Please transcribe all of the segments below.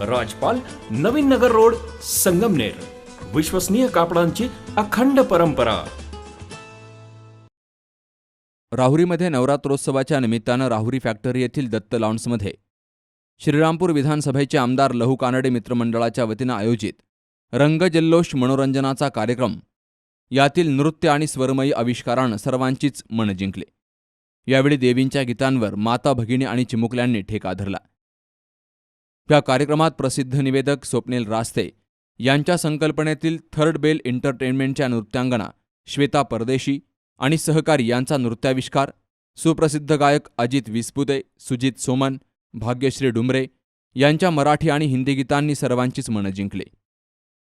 राजपाल नवीन नगर रोड संगमनेर. विश्वसनीय कापडांची अखंड परंपरा. राहुरीमध्ये नवरात्रोत्सवाच्या निमित्तानं राहुरी फॅक्टरी येथील दत्त लॉन्समध्ये श्रीरामपूर विधानसभेचे आमदार लहू कानडे मित्रमंडळाच्या वतीनं आयोजित रंगजल्लोष मनोरंजनाचा कार्यक्रम. यातील नृत्य आणि स्वरमयी आविष्कारानं सर्वांचीच मनं जिंकले. यावेळी देवींच्या गीतांवर माता भगिनी आणि चिमुकल्यांनी ठेका धरला. या कार्यक्रमात प्रसिद्ध निवेदक स्वप्नील रास्ते यांच्या संकल्पनेतील थर्ड बेल एंटरटेनमेंटच्या नृत्यांगना श्वेता परदेशी आणि सहकारी यांचा नृत्याविष्कार सुप्रसिद्ध गायक अजित विस्पुते सुजित सोमन भाग्यश्री डुमरे यांच्या मराठी आणि हिंदी गीतांनी सर्वांचीच मनं जिंकली.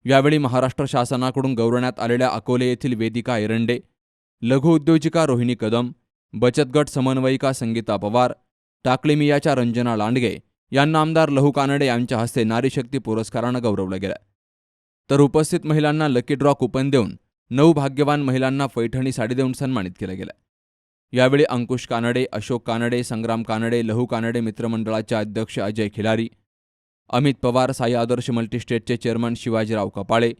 यावेळी महाराष्ट्र शासनाकडून गौरवण्यात आलेल्या अकोले येथील वेदिका एरंडे लघु उद्योजिका रोहिणी कदम बचत गट समन्वयिका संगीता पवार टाकलिमियाच्या रंजना लांडगे यांना आमदार लहू कानडे यांच्या हस्ते नारीशक्ती पुरस्कारानं गौरवलं गेलं. तर उपस्थित महिलांना लकी ड्रॉ कुपन देऊन नऊ भाग्यवान महिलांना पैठणी साडी देऊन सन्मानित केलं गेलं. यावेळी अंकुश कानडे अशोक कानडे संग्राम कानडे लहू कानडे मित्रमंडळाचे अध्यक्ष अजय खिलारी अमित पवार साई आदर्श मल्टीस्टेटचे चेअरमन शिवाजीराव कपाळे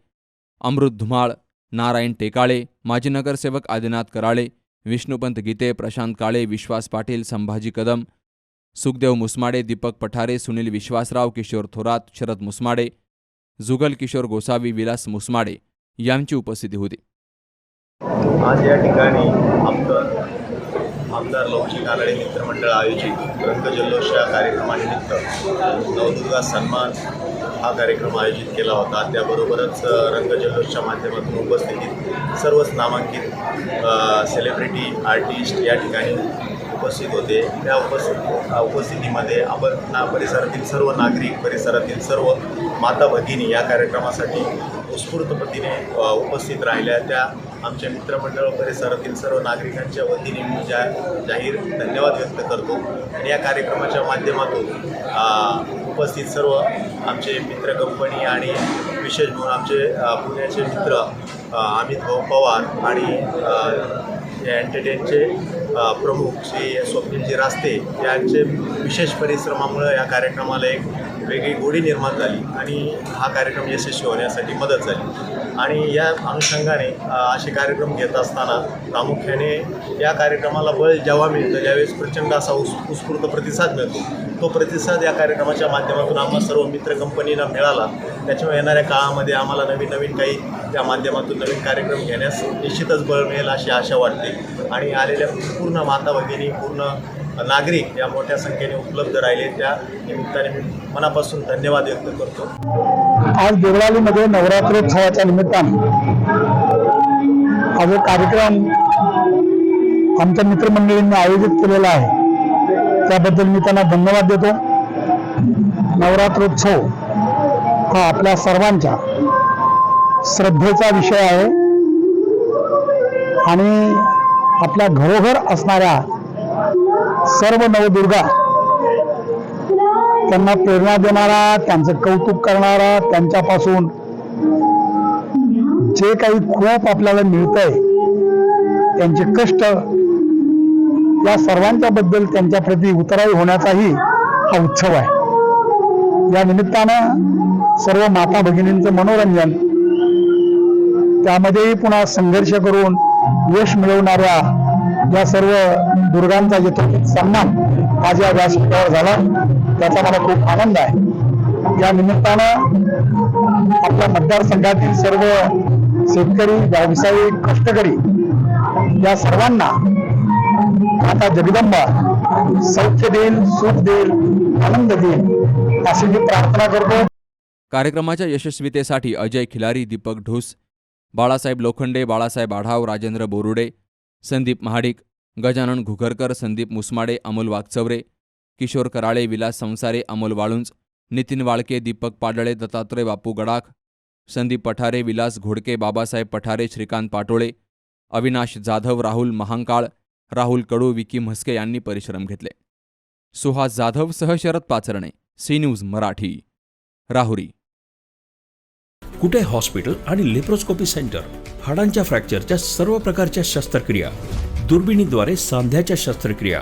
अमृत धुमाळ नारायण टेकाळे माजी नगरसेवक आदिनाथ कराळे विष्णुपंत गीते प्रशांत काळे विश्वास पाटील संभाजी कदम सुखदेव मुसमाडे दीपक पठारे सुनील विश्वासराव किशोर थोरात शरद मुसमाडे जुगल किशोर गोसावी विलास मुसमाडे यांची उपस्थिती होती. आज या ठिकाणी आमदार आमदार लौकिक कानडे मित्रमंडळ आयोजित रंगजल्लोष या कार्यक्रमानिमित्त नवदुर्गा सन्मान हा कार्यक्रम आयोजित केला होता. त्याबरोबरच रंगजल्लोषच्या माध्यमातून उपस्थितीत सर्वच नामांकित सेलिब्रिटी आर्टिस्ट या ठिकाणी उपस्थित होते. त्या उपस्थित उपस्थितीमध्ये आपण ना परिसरातील सर्व नागरिक परिसरातील सर्व माता भगिनी या कार्यक्रमासाठी उत्स्फूर्तपतीने उपस्थित राहिल्या. त्या आमच्या मित्रमंडळ परिसरातील सर्व नागरिकांच्या वतीने मी जा जाहीर धन्यवाद व्यक्त करतो. आणि या कार्यक्रमाच्या माध्यमातून उपस्थित सर्व आमचे मित्र कंपनी आणि विशेष म्हणून आमचे पुण्याचे मित्र अमित भाऊ पवार आणि एंटरटेनचे प्रमुख श्री स्वप्नीलजी रास्ते यांचे विशेष परिश्रमामुळे या कार्यक्रमाला एक वेगळी गोडी निर्माण झाली आणि हा कार्यक्रम यशस्वी होण्यासाठी मदत झाली. आणि या अनुषंगाने असे कार्यक्रम घेत असताना प्रामुख्याने या कार्यक्रमाला बळ जेव्हा मिळतं ज्यावेळेस प्रचंड असा उस उत्स्फूर्त प्रतिसाद मिळतो तो प्रतिसाद या कार्यक्रमाच्या माध्यमातून आम्हा सर्व मित्र कंपनीला मिळाला. त्याच्यामुळे येणाऱ्या काळामध्ये आम्हाला नवीन नवीन काही त्या माध्यमातून नवीन कार्यक्रम घेण्यास निश्चितच बळ मिळेल अशी आशा वाटते. आणि आलेल्या पूर्ण माता भगिनी पूर्ण नागरिक या मोठ्या संख्येने उपलब्ध राहिले त्या निमित्ताने मी मनापासून धन्यवाद व्यक्त करतो. आज देवळालीमध्ये नवरात्रोत्सवाच्या निमित्ताने हा जो कार्यक्रम आमच्या मित्रमंडळींनी आयोजित केलेला आहे. त्याबद्दल मी त्यांना धन्यवाद देतो. नवरात्रोत्सव हा आपल्या सर्वांच्या श्रद्धेचा विषय आहे. आणि आपल्या घरोघर असणाऱ्या सर्व नवदुर्गा त्यांना प्रेरणा देणारा त्यांचं कौतुक करणारा त्यांच्यापासून जे काही खूप आपल्याला मिळतंय त्यांचे कष्ट या सर्वांच्या बद्दल त्यांच्या प्रती उतराई होण्याचाही हा उत्सव आहे. या निमित्तानं सर्व माता भगिनींचं मनोरंजन त्यामध्येही पुन्हा संघर्ष करून यश मिळवणाऱ्या या सर्व दुर्गांचा यथोचित सन्मान आज या व्यासपीठावर झाला. त्याचा मला खूप आनंद आहे. या निमित्तानं आपल्या मतदारसंघातील सर्व शेतकरी व्यावसायिक कष्टकरी या सर्वांना आता जगदंबा सौख्य देईल सुख देईल आनंद देईल अशी मी प्रार्थना करतो. कार्यक्रमाच्या यशस्वीतेसाठी अजय खिलारी दीपक ढोस बाळासाहेब लोखंडे बाळासाहेब आढाव राजेंद्र बोरुडे संदीप महाडिक गजानन घुगरकर संदीप मुसमाडे अमोल वागचवरे किशोर कराळे विलास संसारे अमोल वाळुंज नितीन वाळके दीपक पाडळे दत्तात्रय बापू गडाख संदीप पठारे विलास घोडके बाबासाहेब पठारे श्रीकांत पाटोळे अविनाश जाधव राहुल महांकाळ राहुल कडू विकी म्हस्के यांनी परिश्रम घेतले. सुहास जाधव सह Sharad Pacharne C news Marathi Rahuri. Kute hospital आणि लेप्रोस्कोपी सेंटर? हाडांच्या फ्रॅक्चरच्या सर्व प्रकारच्या शस्त्रक्रिया दुर्बिणीद्वारे सांध्याच्या शस्त्रक्रिया